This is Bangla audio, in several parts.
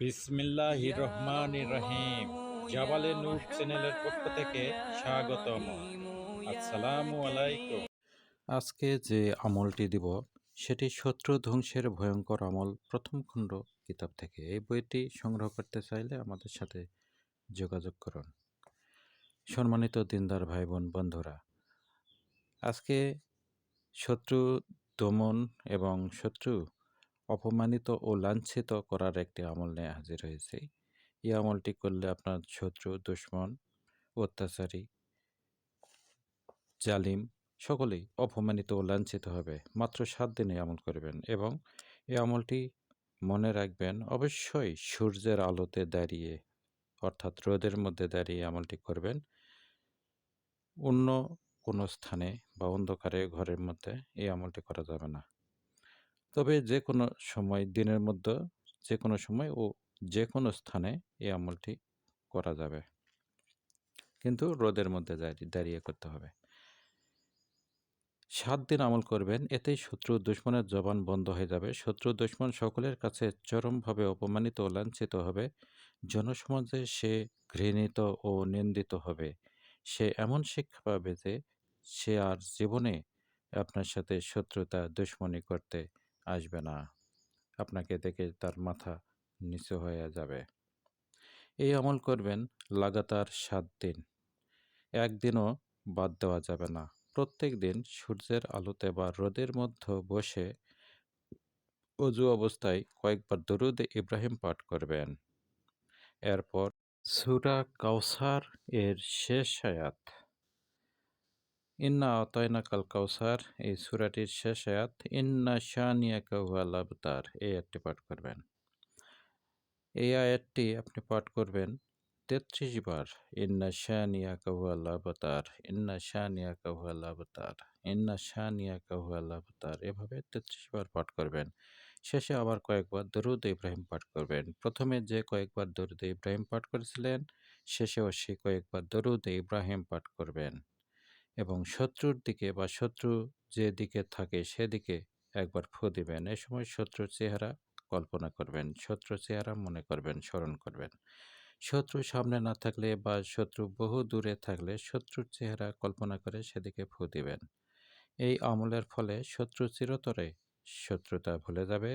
বিসমিল্লাহ রহমান রহিম। জাবালে নূর চ্যানেলের পক্ষ থেকে স্বাগতম। আসসালামু আলাইকুম। আজকে যে আমলটি দিব সেটি শত্রু ধ্বংসের ভয়ঙ্কর আমল প্রথম খণ্ড কিতাব থেকে। এই বইটি সংগ্রহ করতে চাইলে আমাদের সাথে যোগাযোগ করুন। সম্মানিত দিনদার ভাই বোন বন্ধুরা আজকে শত্রু দমন এবং শত্রু অপমানিত ও লাঞ্ছিত করার একটি আমল নিয়ে হাজির হয়েছে। এই আমলটি করলে আপনার শত্রু, দুশ্মন, অত্যাচারী, জালিম সকলেই অপমানিত ও লাঞ্ছিত হবে। মাত্র সাত দিনে আমল করবেন এবং এই আমলটি মনে রাখবেন, অবশ্যই সূর্যের আলোতে দাঁড়িয়ে, অর্থাৎ রোদের মধ্যে দাঁড়িয়ে আমলটি করবেন। অন্য কোনো স্থানে বা অন্ধকারে, ঘরের মধ্যে এই আমলটি করা যাবে না। তবে যে কোনো সময়, দিনের মধ্যে যে কোনো সময় ও যে কোনো স্থানে এই আমলটি করা যাবে। কিন্তু রোদের মধ্যে দাঁড়িয়ে করতে হবে। সাত দিন আমল করবেন, এতেই শত্রু দুশ্মনের জবান বন্ধ হয়ে যাবে। শত্রু দুশ্মন সকলের কাছে চরমভাবে অপমানিত ও লাঞ্ছিত হবে। জনসমাজে সে ঘৃণিত ও নিন্দিত হবে। সে এমন শিক্ষা পাবে যে সে আর জীবনে আপনার সাথে শত্রুতা, দুশ্মনী করতে আসবে না। আপনাকে দেখে তার মাথা নিচু হয়ে যাবে। এই আমল করবেন লাগাতার সাত দিন। একদিনও বাদ দেওয়া যাবে না। প্রত্যেক দিন সূর্যের আলোতে বা রোদের মধ্যে বসে অজু অবস্থায় কয়েকবার দরুদ ইব্রাহিম পাঠ করবেন। এরপর সুরা কাউসার এর শেষ আয়াত। ইন্না আতায়না কাল কাউসার এই সুরাটির শেষ আয়াত ইন্না শানিয়া কাহুয়াল আবতার এই আয়াতটি পাঠ করবেন। এই আয়াতটি আপনি পাঠ করবেন তেত্রিশ বার ইন্না শানিয়া কাহুয়াল আবতার ইন্না শানিয়া কাহুয়াল আবতার ইন্না শানিয়া কাহুয়াল আবতার এভাবে তেত্রিশ বার পাঠ করবেন। শেষে আবার কয়েকবার দরুদ ইব্রাহিম পাঠ করবেন। প্রথমে যে কয়েকবার দরুদ ইব্রাহিম পাঠ করেছিলেন, শেষেও সে কয়েকবার দরুদ ইব্রাহিম পাঠ করবেন। এবং শত্রুর দিকে বা শত্রু যে দিকে থাকে সেদিকে একবার ফু দিবেন। এ সময় শত্রুর চেহারা কল্পনা করবেন শত্রু চেহারা মনে করবেন, স্মরণ করবেন। শত্রু সামনে না থাকলে বা শত্রু বহু দূরে থাকলে শত্রুর চেহারা কল্পনা করে সেদিকে ফু দিবেন। এই আমলের ফলে শত্রু চিরতরে শত্রুতা ভুলে যাবে,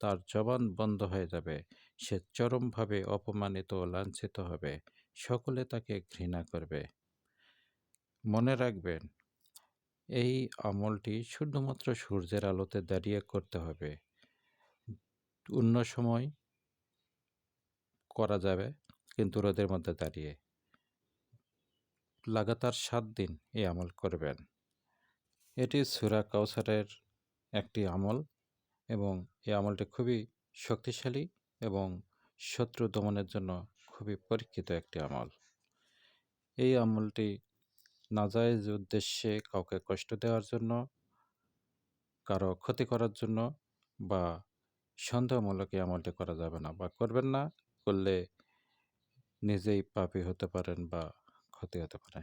তার জবান বন্ধ হয়ে যাবে, সে চরমভাবে অপমানিত ও লাঞ্ছিত হবে, সকলে তাকে ঘৃণা করবে। মনে রাখবেন, এই আমলটি শুধুমাত্র সূর্যের আলোতে দাঁড়িয়ে করতে হবে। অন্য সময় করা যাবে, কিন্তু রোদের মধ্যে দাঁড়িয়ে। লাগাতার সাত দিন এই আমল করবেন। এটি সুরা কাউসারের একটি আমল এবং এই আমলটি খুবই শক্তিশালী এবং শত্রু দমনের জন্য খুবই পরীক্ষিত একটি আমল। এই আমলটি নাজায়েজ উদ্দেশ্যে কাউকে কষ্ট দেওয়ার জন্য, কারও ক্ষতি করার জন্য বা সন্দেহমূলক এই আমলটি করা যাবে না বা করবেন না, করলে নিজেই পাপি হতে পারেন বা ক্ষতি হতে পারে।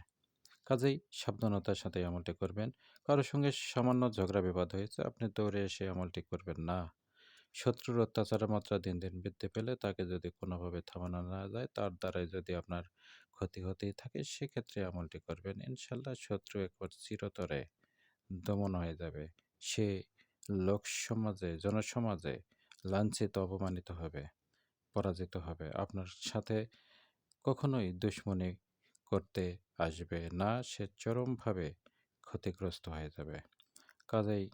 কাজেই সাবধানতার সাথে আমলটি করবেন। কারোর সঙ্গে সামান্য ঝগড়া বিবাদ হয়েছে, আপনি দৌড়ে এসে আমলটি করবেন না। শত্রুর অত্যাচারের মাত্রা দিন দিন বৃদ্ধি পেলে তাকে যদি কোনোভাবে থামানো না যায়, তার দ্বারাই যদি আপনার ক্ষতি হতেই থাকে, সেক্ষেত্রে আমলটি করবেন, ইনশাল্লাহ শত্রু একবার চিরতরে দমন হয়ে যাবে। সে লোক সমাজে, জনসমাজে লাঞ্ছিত, অপমানিত হবে, পরাজিত হবে। আপনার সাথে কখনোই দুশ্মনী করতে আসবে না, সে চরমভাবে ক্ষতিগ্রস্ত হয়ে যাবে। কাজেই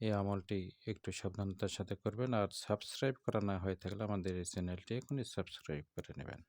এই আমলটি একটু সাবধানতার সাথে করবেন আর সাবস্ক্রাইব করা না হয়ে থাকলে আমাদের এই চ্যানেলটি এখনই সাবস্ক্রাইব করে নেবেন।